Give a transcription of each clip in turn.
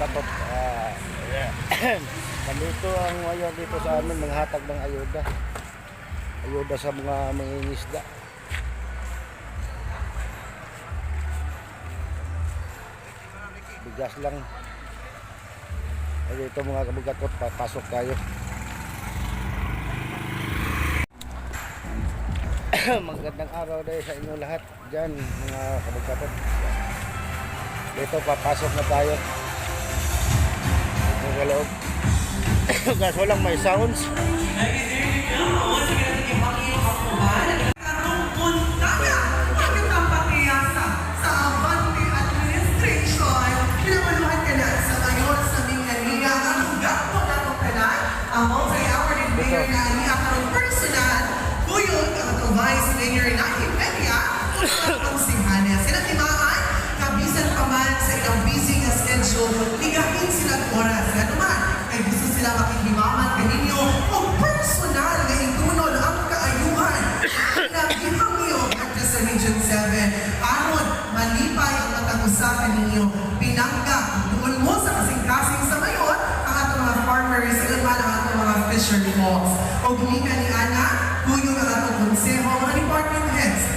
katot. Ah, nandito ang mayor dito sa amin, nanghatag ng ayuda. Ayuda sa mga mangingisda. Bigas lang. Ay, dito mga kabugatot, papasok tayo. Magandang araw dahil sa inyo lahat dyan, mga kabugatot. Dito, papasok na tayo. Kaso walang may sounds. Usapan ninyo. Pinangga, doon mo sa kasing-kasing sa mayon, ang atong mga farmers, ilan man ang atong mga fishery malls. O gumika ni Ana, kuyong ang atong konseho, mga department heads.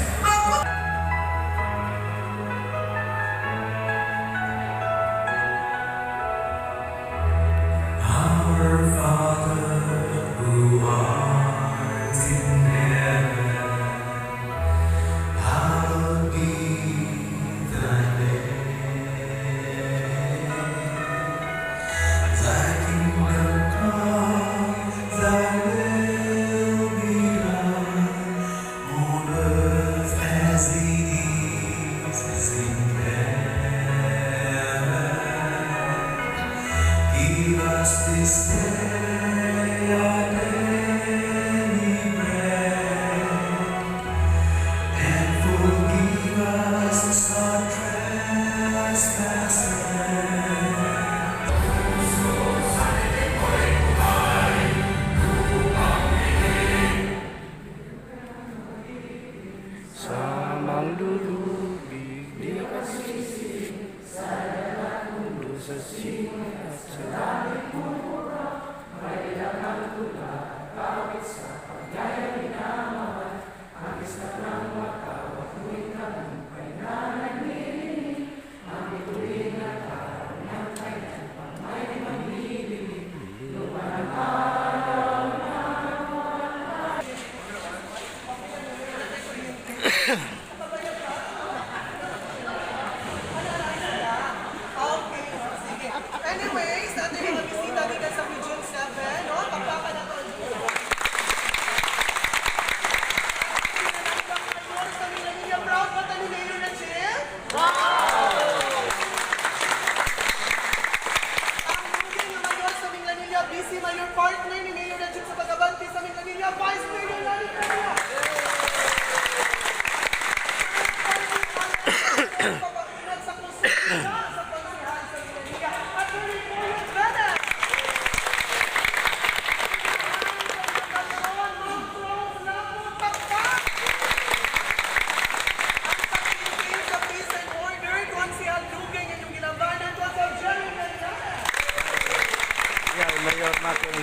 Natin.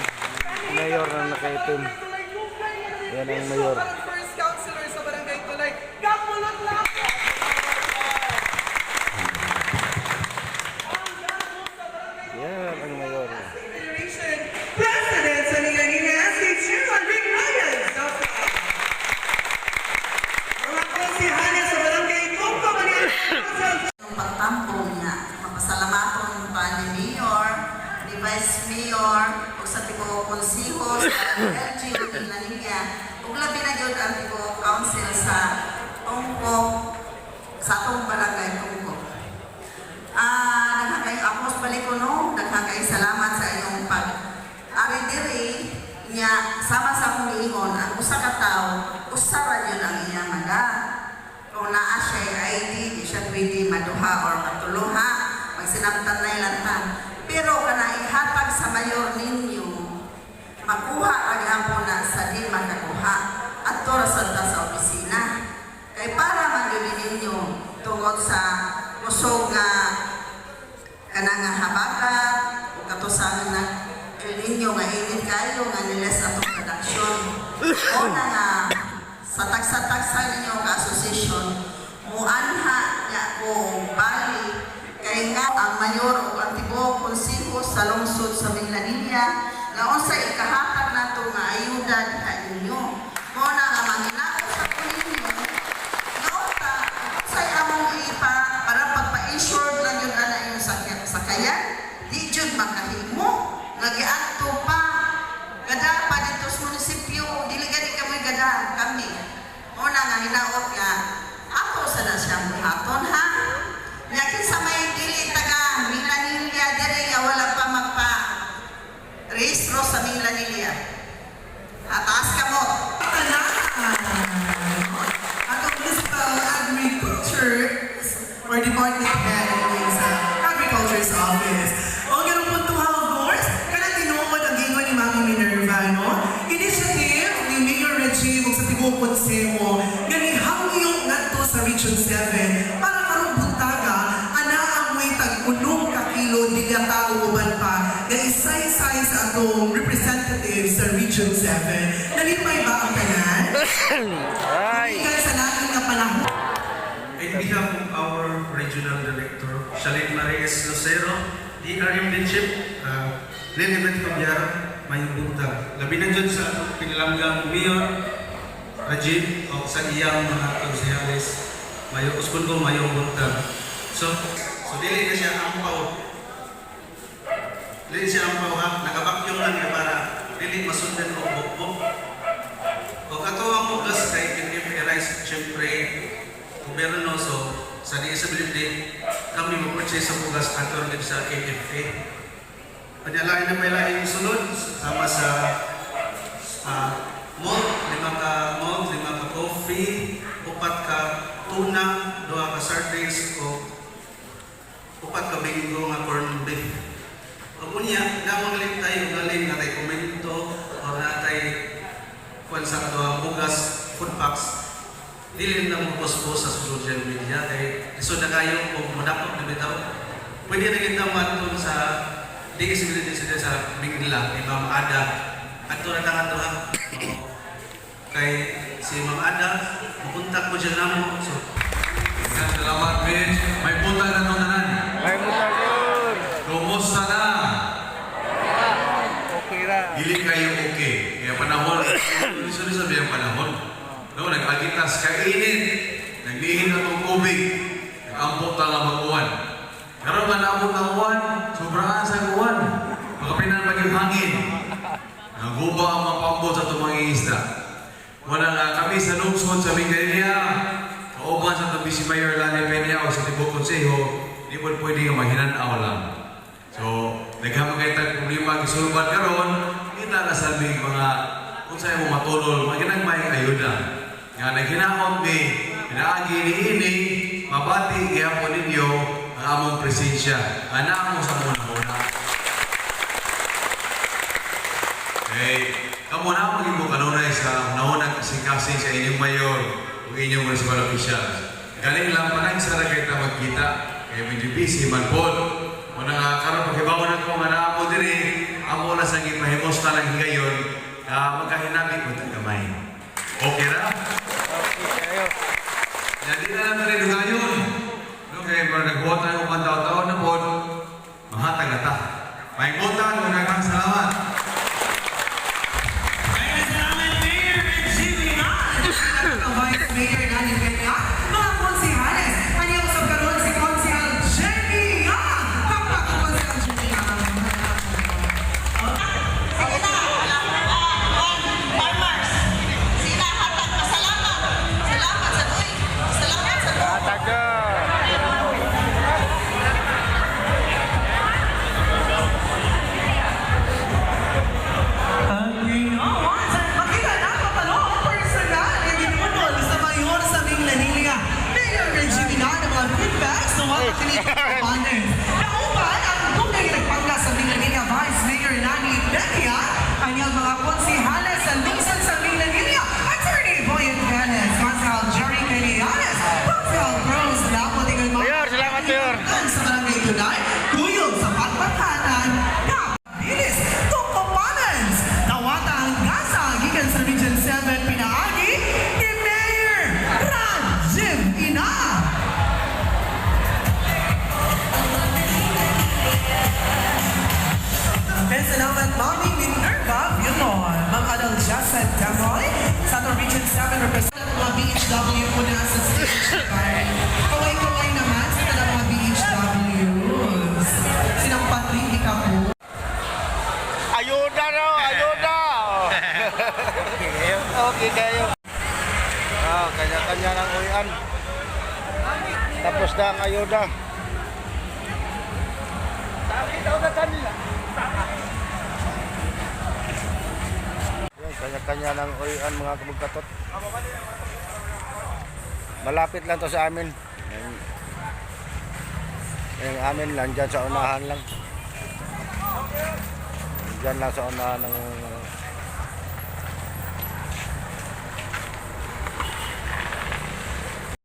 Mayor na nakaitim. Yan ang mayor. Parang first councilor sa Barangay Tulay. Kapulot lang po! Ang gamo sa Barangay Yan ang mayor. Federation President sa Milanina, si Chairman Rick Ryan. Mga konsihanes sa Barangay Tungko, Manila. Yung pagtampong niya, mapasalamaton pa ni Mayor, ni Vice Mayor, o sa tibo konsiho, sa LGU nila niya, ug labi na yun ang tibo council sa Tungkok, sa atong barangay Tungkok. Ah, nagkakay ako balik ko no, nagkakay salamat sa iyong pag ari diri niya sama sa akong giingon ang usa ka tawo usara yun ang iyang maga kung naa siya ID, di siya pwede maduha or matuluha, magsinamtan na ilantan. Pero kana ihatag sa mayor ninyo, makuha ang hapon na sa di makakuha at tora sa ta sa opisina. Kay para magili ninyo tungod sa kusog nga kanang nga habagan, El Nino nga init kayo nga niles atong production. Una nga sa tagsa-tagsa ninyo ka association muanha niya ko bali kay nga ang mayor o ang tibuok konsiho sa lungsod sa Minglanilla nga unsa ikahatag nato nga ayuda diha ninyo. Muna nga manginao sa ninyo Naunta, say among ipa para pagpa-insured lang yun ana yung sakyan, sakayan, di jud makahimo, nga atong representative sa Region 7. Nalipay ba ang tanan? Ay! Ikan sa natin nga panahon. In behalf of our Regional Director, Shalin Marias Lucero, DRM Leadership, uh, Lilibet Cabiar, Mayong Buntag. Labi na dyan sa atong pinalanggang Mayor Rajib o sa iyang mga konsehalis, Mayong Uskon ko, Mayong Buntag. So, so dili na siya ampaw. Dili siya ampaw ha, nakabakyong lang niya para dili masundan o bukbok. O kato ang mugas kay NFA Rice, siyempre, gobyerno so sa disability kami mag-purchase sa bugas ato rin sa NFA. Panyalain na may laing sunod sama sa uh, malt, lima ka malt, lima ka coffee, upat ka tuna, dua ka sardines o upat ka bingo nga corned beef. O kunya, namang tayo galing na tayo komento o na tayo kung sa kaduang bugas, food packs, dili na mo post sa social media kay lisod na kayo kung madakot na bitaw. Pwede na kita matun sa disability sila sa Mingla, kay Ma'am Ada. Ato na tangan ha. Kay si Ma'am Ada, mapuntak mo dyan namo. So, Salamat, Mitch. May punta na nung nanan. Ay mo tagon! Kumusta na? Okay ra. Dili kayo okay. Kaya panahon, sunod sabi ang panahon. No, nag-agitas kainit. Naglihin na itong tubig. Nag-ampot na lang mag-uwan. Karoon man ng uwan, sobraan sa uwan. Makapinan mag yung hangin. Naguba ang mga pambot sa isda. Wala nga kami sa lungsod sa Mingalia. Kauban sa tabi si Mayor Lani Peña o sa Tibok Consejo, di po pwede nga mahinanaw lang. So, naghamang kayo tayong problema, gisulban karon, na sabi mga kung sa'yo mo matulol, maginang may ayuda. Nga naghinaon ni, pinaagi ni ini, mabati gihapon ninyo ang among presensya. Anak mo sa muna muna. Okay, kamo na maging mo kanunay sa naunang kasing-kasing sa inyong mayor o inyong municipal officials. Galing lang pa sa kita magkita, kaya medyo busy man po. O nga karon pagkibawa na ko nga sa gipahimos na lang higayon, uh, magkahinamit mo tang gamay. Okay ra? Okay kayo. Jadi na lang rin higayon. No, kaya para nagbuhat na yung pantaw-taon na po, mahatag na ta. May butan, Tapos na ang ayuda. Yan, kanya-kanya ng uyan mga kamagkatot. Malapit lang to sa amin. Yung, amin lang dyan sa unahan lang. Diyan lang sa unahan ng